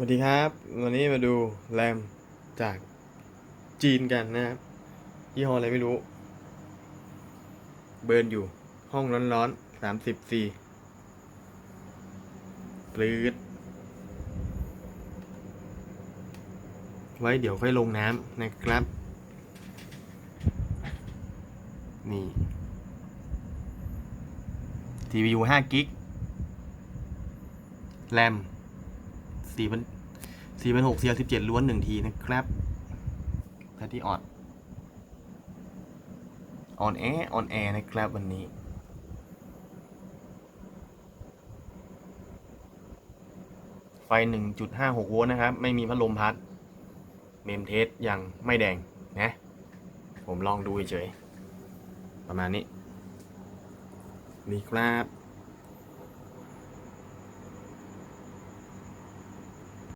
สวัสดีครับ วันนี้มาดูแรมจากจีนกันนะครับ ยี่ห้ออะไรไม่รู้ เบิร์นอยู่ห้องร้อนๆสามสิบสี่ปลืดไว้เดี๋ยวค่อยลงน้ำนะครับ นี่ TPU 5กิก แรม สี่พันสี่พันหกเซียสิบเจ็ดล้วนหนึ่งทีนะครับแพทที่ออดออนแอออนแอนะครับวันนี้ไฟหนึ่งจุดห้าหกโวลต์นะครับ ไม่มีพัดลมพัด เมมเทสยังไม่แดงนะ ผมลองดูเฉย ประมาณนี้ นี่ครับ